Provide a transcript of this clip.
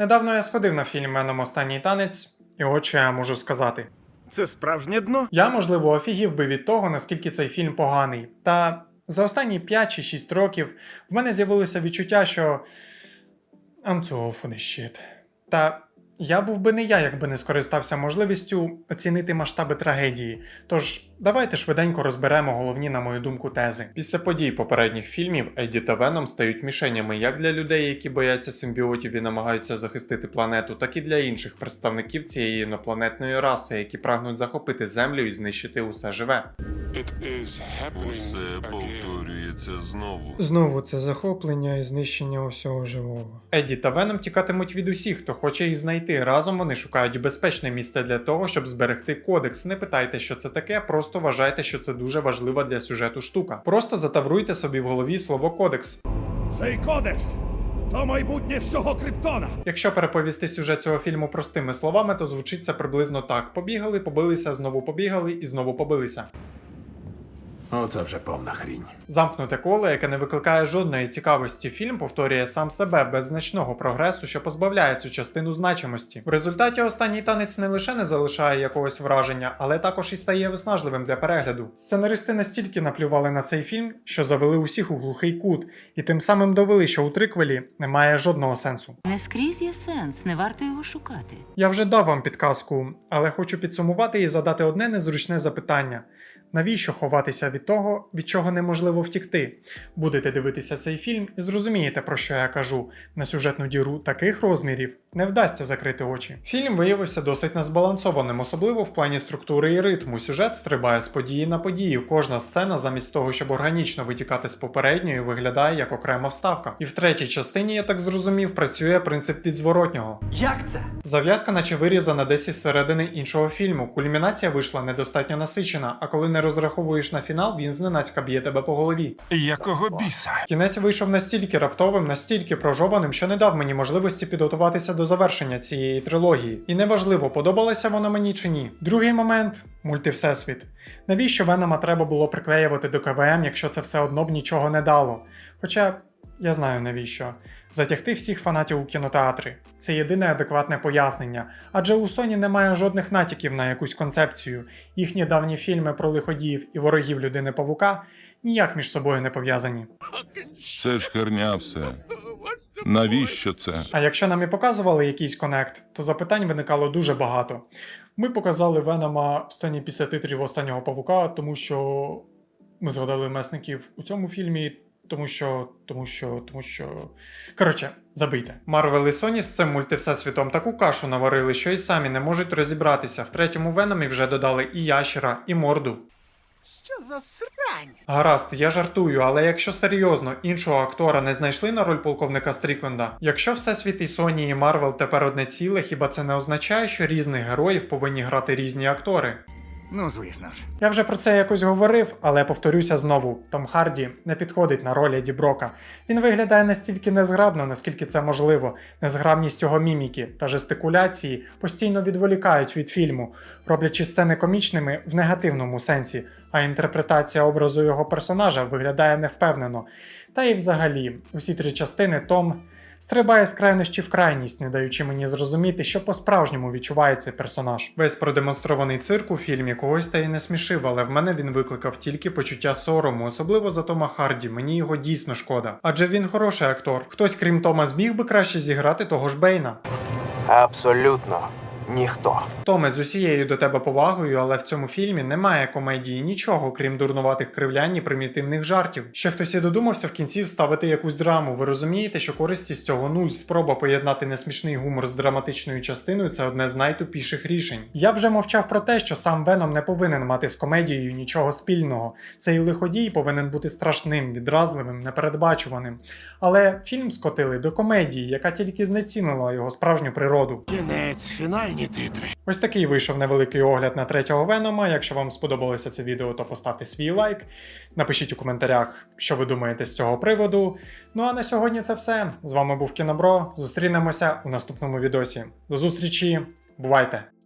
Недавно я сходив на фільм Веном Останній танець, і от що я можу сказати. Це справжнє дно? Я, можливо, офігів би від того, наскільки цей фільм поганий. Та за останні 5 чи 6 років в мене з'явилося відчуття, що I'm too old for this shit. Та я був би не я, якби не скористався можливістю оцінити масштаби трагедії. Тож давайте швиденько розберемо головні, на мою думку, тези. Після подій попередніх фільмів Еді та Веном стають мішенями як для людей, які бояться симбіотів і намагаються захистити планету, так і для інших представників цієї інопланетної раси, які прагнуть захопити землю і знищити усе живе. Усе повторюється знову. Знову це захоплення і знищення усього живого. Еді та Веном тікатимуть від усіх, хто хоче їх знайти. Разом вони шукають безпечне місце для того, щоб зберегти кодекс. Не питайте, що це таке, просто вважайте, що це дуже важлива для сюжету штука. Просто затавруйте собі в голові слово кодекс. Цей кодекс то майбутнє всього Криптона. Якщо переповісти сюжет цього фільму простими словами, то звучить це приблизно так: побігали, побилися, знову побігали і знову побилися. Оце вже повна хрінь. Замкнуте коло, яке не викликає жодної цікавості, фільм повторює сам себе без значного прогресу, що позбавляє цю частину значимості. В результаті останній танець не лише не залишає якогось враження, але також і стає виснажливим для перегляду. Сценаристи настільки наплювали на цей фільм, що завели усіх у глухий кут, і тим самим довели, що у триквелі немає жодного сенсу. Не скрізь є сенс, не варто його шукати. Я вже дав вам підказку, але хочу підсумувати і задати одне незручне запитання: навіщо ховатися від того, від чого неможливо втікти? Будете дивитися цей фільм і зрозумієте, про що я кажу. На сюжетну діру таких розмірів не вдасться закрити очі. Фільм виявився досить незбалансованим, особливо в плані структури і ритму. Сюжет стрибає з події на подію. Кожна сцена, замість того, щоб органічно витікати з попередньої, виглядає як окрема вставка. І в третій частині, я так зрозумів, працює принцип підзворотнього. Як це? Зав'язка, наче вирізана десь із середини іншого фільму. Кульмінація вийшла недостатньо насичена, а коли не розраховуєш на фінал, він зненацька б'є тебе по голові. Якого біса? Кінець вийшов настільки раптовим, настільки прожованим, що не дав мені можливості підготуватися до завершення цієї трилогії. І неважливо, подобалася вона мені чи ні. Другий момент мультивсесвіт. Навіщо Венома треба було приклеювати до КВМ, якщо це все одно б нічого не дало? Хоча я знаю навіщо. Затягти всіх фанатів у кінотеатри. Це єдине адекватне пояснення, адже у Sony немає жодних натяків на якусь концепцію. Їхні давні фільми про лиходіїв і ворогів людини павука ніяк між собою не пов'язані. Це ж херня все. Навіщо це? А якщо нам і показували якийсь конект, то запитань виникало дуже багато. Ми показали Венома в стані після титрів останнього павука, тому що ми згадали месників у цьому фільмі, тому що. тому що. тому що. Коротше, забийте. Марвел і Sony з цим мультивсесвітом таку кашу наварили, що й самі не можуть розібратися. В третьому Веномі вже додали і ящера, і морду. Що за срань? Гаразд, я жартую, але якщо серйозно іншого актора не знайшли на роль полковника Стрікленда, якщо всесвіт і Соні і Марвел тепер одне ціле, хіба це не означає, що різних героїв повинні грати різні актори? Ну, звісно ж. Я вже про це якось говорив, але повторюся знову: Том Харді не підходить на роль Еді Брока. Він виглядає настільки незграбно, наскільки це можливо. Незграбність його міміки та жестикуляції постійно відволікають від фільму, роблячи сцени комічними в негативному сенсі, а інтерпретація образу його персонажа виглядає невпевнено. Та і взагалі, усі три частини Том. Стрибає з крайності в крайність, не даючи мені зрозуміти, що по-справжньому відчуває цей персонаж. Весь продемонстрований цирк у фільмі когось та й не смішив, але в мене він викликав тільки почуття сорому, особливо за Тома Харді. Мені його дійсно шкода. Адже він хороший актор. Хтось, крім Тома, зміг би краще зіграти того ж Бейна. Абсолютно ніхто. Томе, з усією до тебе повагою, але в цьому фільмі немає комедії нічого, крім дурнуватих кривлянь і примітивних жартів. Ще хтось і додумався в кінці вставити якусь драму. Ви розумієте, що користі з цього нуль. Спроба поєднати несмішний гумор з драматичною частиною це одне з найтупіших рішень. Я вже мовчав про те, що сам Веном не повинен мати з комедією нічого спільного. Цей лиходій повинен бути страшним, відразливим, непередбачуваним. Але фільм скотили до комедії, яка тільки знецінила його справжню природу. Кінець, фінальні титри. Ось такий вийшов невеликий огляд на третього Венома. Якщо вам сподобалося це відео, то поставте свій лайк. Напишіть у коментарях, що ви думаєте з цього приводу. Ну а на сьогодні це все. З вами був Кінобро. Зустрінемося у наступному відосі. До зустрічі, бувайте!